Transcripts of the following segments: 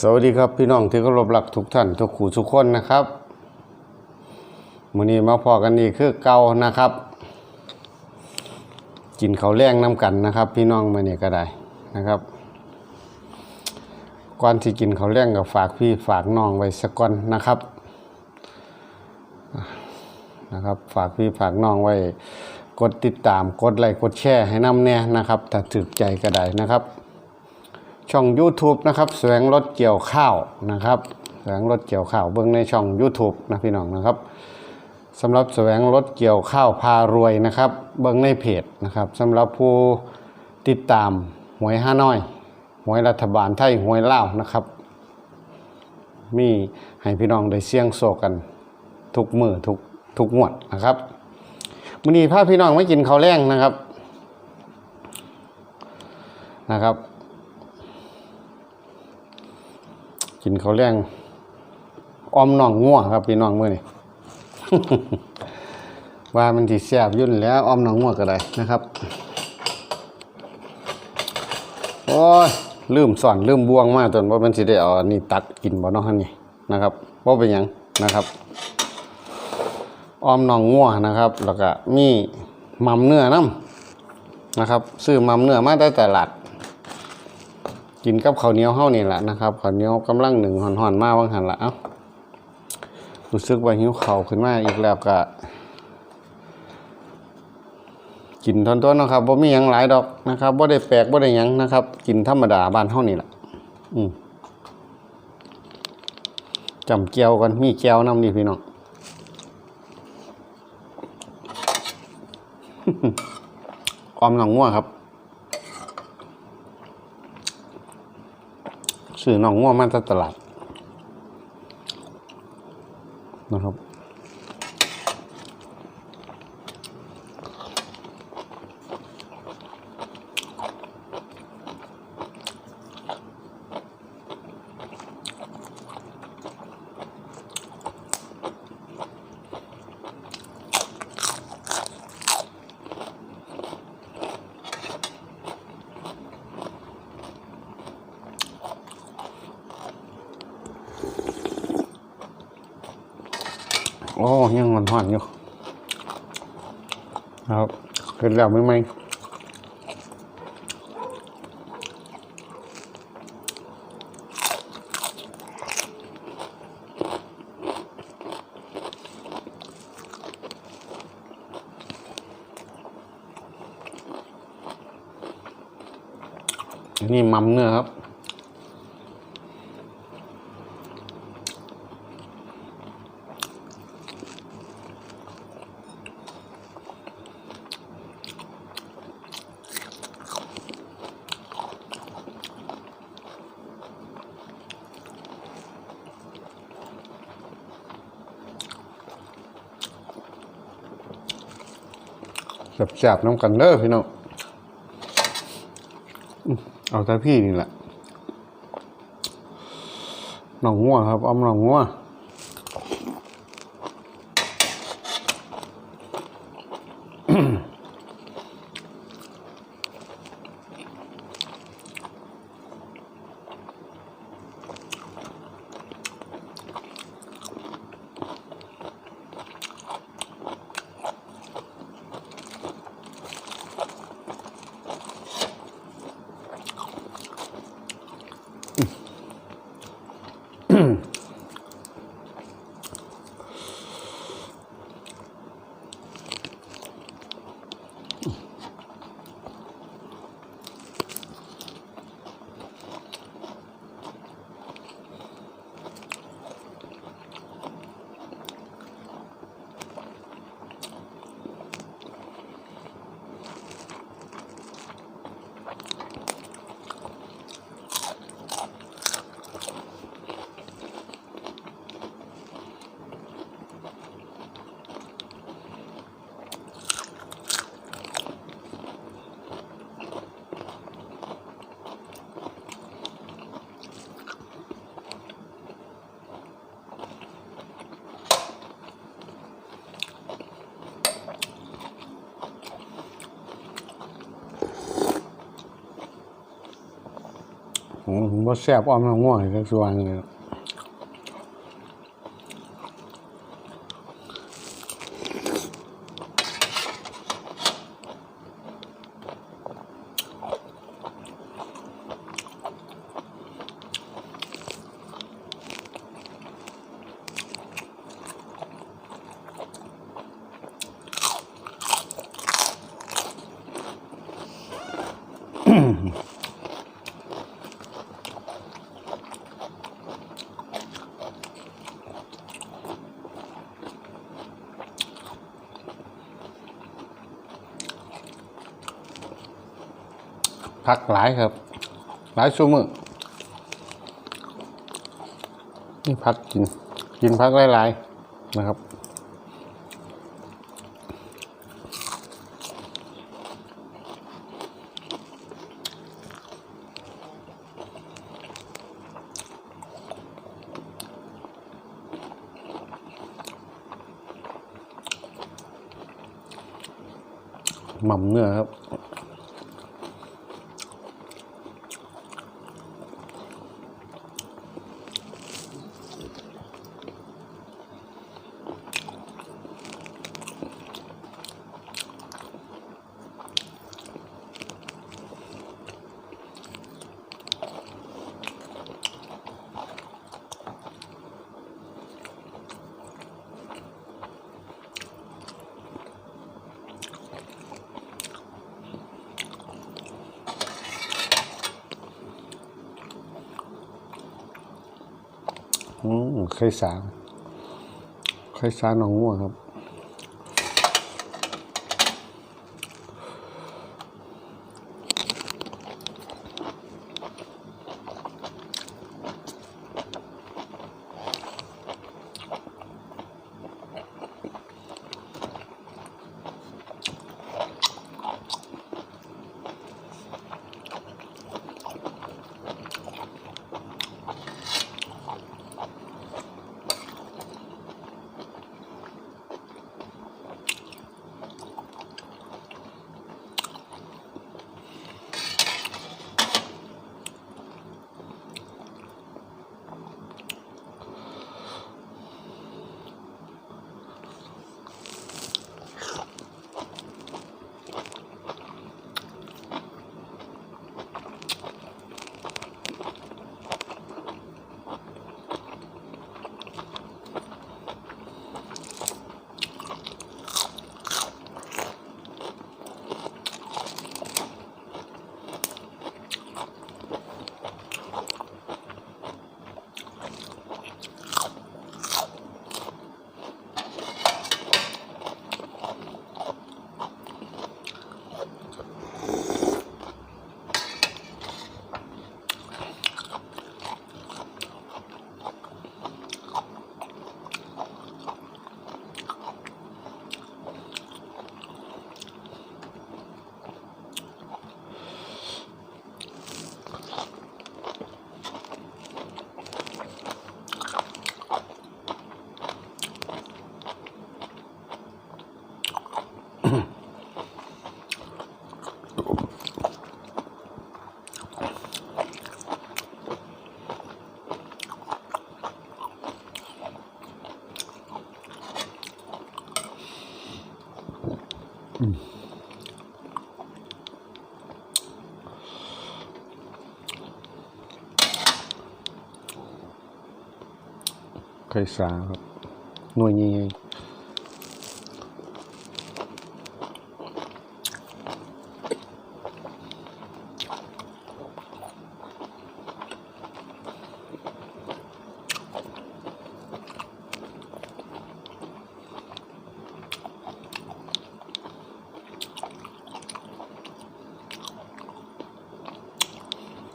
สวัสดีครับพี่น้องที่เคารพรักทุกท่านทุกขู่ทุกคนนะครับมื้อนี้มาพอกันอีกคือเก่านะครับ กินเขาแรงน้ำกันนะครับ พี่น้องมื้อนี้ก็ได้นะครับก่อนที่กินเขาแรงก็ฝากพี่ฝากน้องไว้สักก่อนนะครับนะครับ ฝากพี่ฝากน้องไว้ กดติดตามกดไลค์กดแชร์ให้น้ำแน่นะครับ ถ้าถึกใจก็ได้นะครับ ช่อง YouTube นะครับแสวงรถเกี่ยวข้าวนะครับแสวงรถเกี่ยวข้าวเบื้องในช่อง YouTube นะพี่น้องนะครับสำหรับแสวงรถเกี่ยวข้าวพารวยนะครับ เบื้องในเพจนะครับสำหรับผู้ติดตามหวยห้าน้อยหวยรัฐบาลไทยหวยเลานะครับ มีให้พี่น้องได้เสี่ยงโศกกัน ทุกมือทุกทุกงวดนะครับมื้อนี้พาพี่น้องไมากินข้าวแรงนะครับนะครับ กินข้าวแรงออมน่องง่วครับพี่น้องมื้อนี้ว่ามันสิแซ่บยุ่นแล้วออมน่องง่วก็ได้นะครับโอ้ยลืมสอนลืมบวงมากจนว่ามันสิได้เอาอันนี้ตักกินบ่เนาะหั่นนี่นะครับบ่าเป็นยังนะครับออมน่องง่วนะครับ แล้วก็มีมัมเนื้อน้ำนะครับ ซื้อมัมเนื้อมาได้แต่ลาด กินกับข้าวเหนียวเฮานี่แหละนะครับข้าวเหนียวกำลังหนึ่งห่อนๆมาว่างหันละเอ้ารู้สึกว่าหิวข้าวขึ้นมาอีกแล้วก็กินทนตัวนะครับบ่มีหยังหลายดอกนะครับบ่ได้แปลกบ่ได้หยังนะครับ กินธรรมดาบ้านเฮานี่แหละอืมจำเจียวกันมีแก้วน้ำนี่พี่น้องความหนังงัวครับ ซื้อน้องง่วงมาจากตลาดนะครับ อ้ยังมันห่อนอยู่ครับเห็นแล้วไม่ไหมนนี่มัมเนื้อครับ แสบๆน้ำกันเด้อพี่น้องเอาแต่พี่นี่แหละหนองงัวครับอ้อมหนองงัว อืมบ่าแซ่บอ้อมน้ำง่วงก็สว่างเลย พักหลายครับ หลายชั่วโมงนี่พักกิน กินพักหลายๆนะครับหม่ำเนื้อครับ อืมเคยสาเคยสาหนองง่วครับ เคยสาครับ หน่วยนี้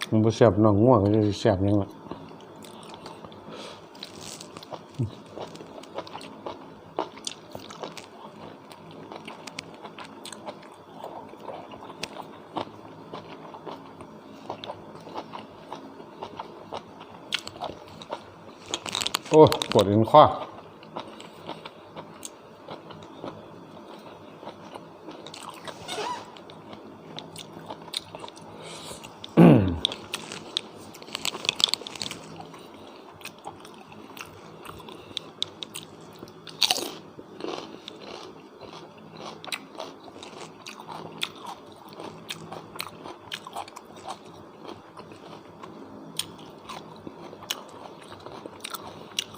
มันบ่แซ่บน้องง่วงก็จะแซ่บยังล่ะ โอ้ยปวดเอ็นข้อ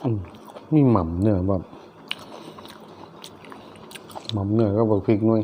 อืมมีหม่ำ เนื้อแบบหม่ำเนื้อก็บอกพริกหน่วย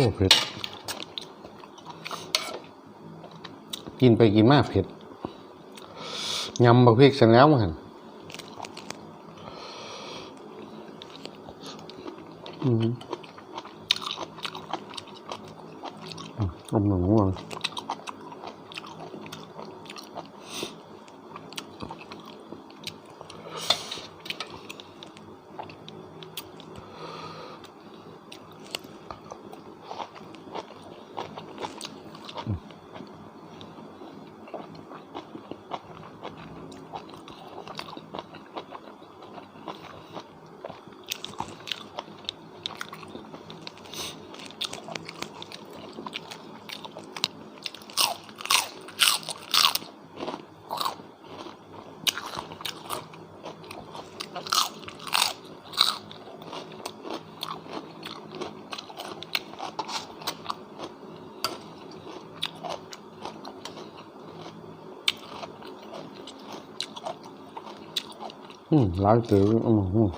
อ้เผ็ด กินไปกินมากเผ็ด ยำบักพริกเสร็จแล้วมั้งอืมอืมอมหนังว่ะ อืมล้านเต๋ออืมอืม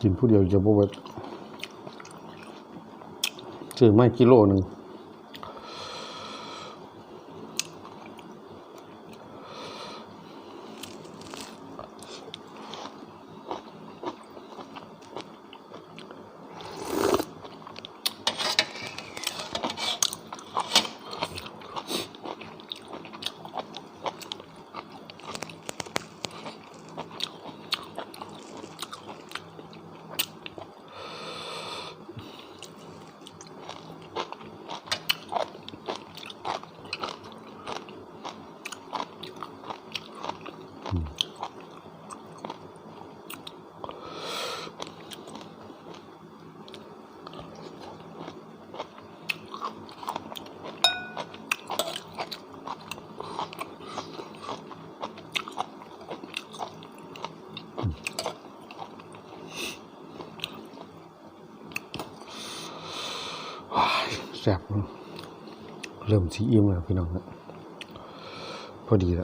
กินผู้เดียวจะบ่เบิดซื้อไม่กิโลหนึ่ง แซ่บเริ่มสีอิ่มแล้วพี่น้องนะพอดีแล้ว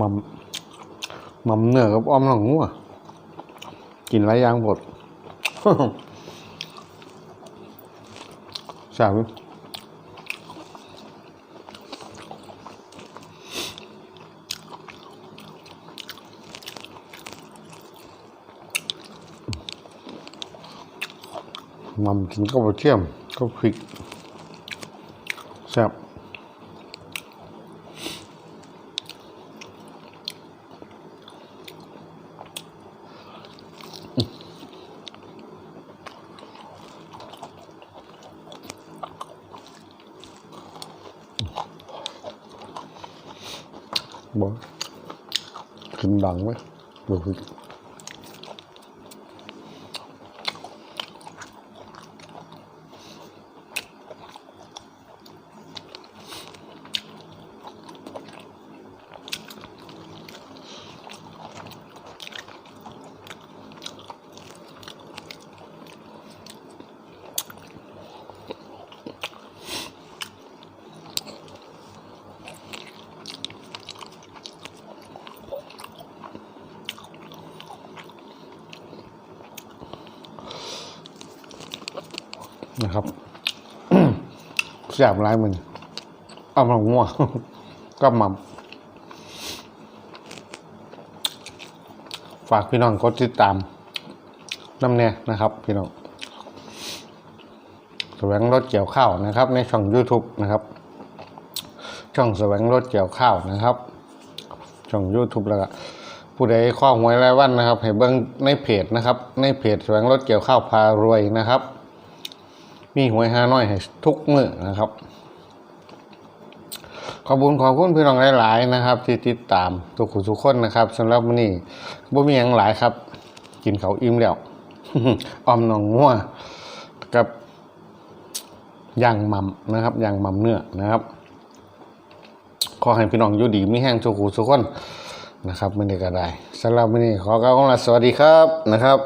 มัมมัมเนื้อกับอ้อมหนังงัวกินหลายางหมดสามมัมกินก็บะเทียมก็พริกแซ่บกิน ดังไหมดู นะครับแสบร้ายมันเอามาง่วก็มัมฝากพี่น้องกดติดตามน้ำเน่นะครับ พี่น้องแสวงรถเกี่ยวข้าวนะครับ ในช่อง YouTube นะครับ ช่องแสวงรถเกี่ยวข้าวนะครับ ช่อง YouTube แล้วก็ผู้ใดข้อหวยรายวันนะครับให้เบิ่งในเพจนะครับ ในเพจแสวงรถเกี่ยวข้าวพารวยนะครับ มีหวยฮาน้อยให้ทุกมื้อนะครับ ขอบคุณขอบคุณพี่น้องหลายๆนะครับ ที่ติดตามทุกคนทุกคนนะครับสำหรับวันนี้บ่มีหยังหลายครับ กินเขาอิ่มแล้วออมนองงัวกับย่างมัมนะครับย่างมัมเนื้อนะครับ ขอให้พี่น้องอยู่ดีไมีแห้งทุกคนทุกคนนะครับไม่ได้ก็ได้สำหรับวันนี้ขอกล่าวคำว่าสวัสดีครับนะครับ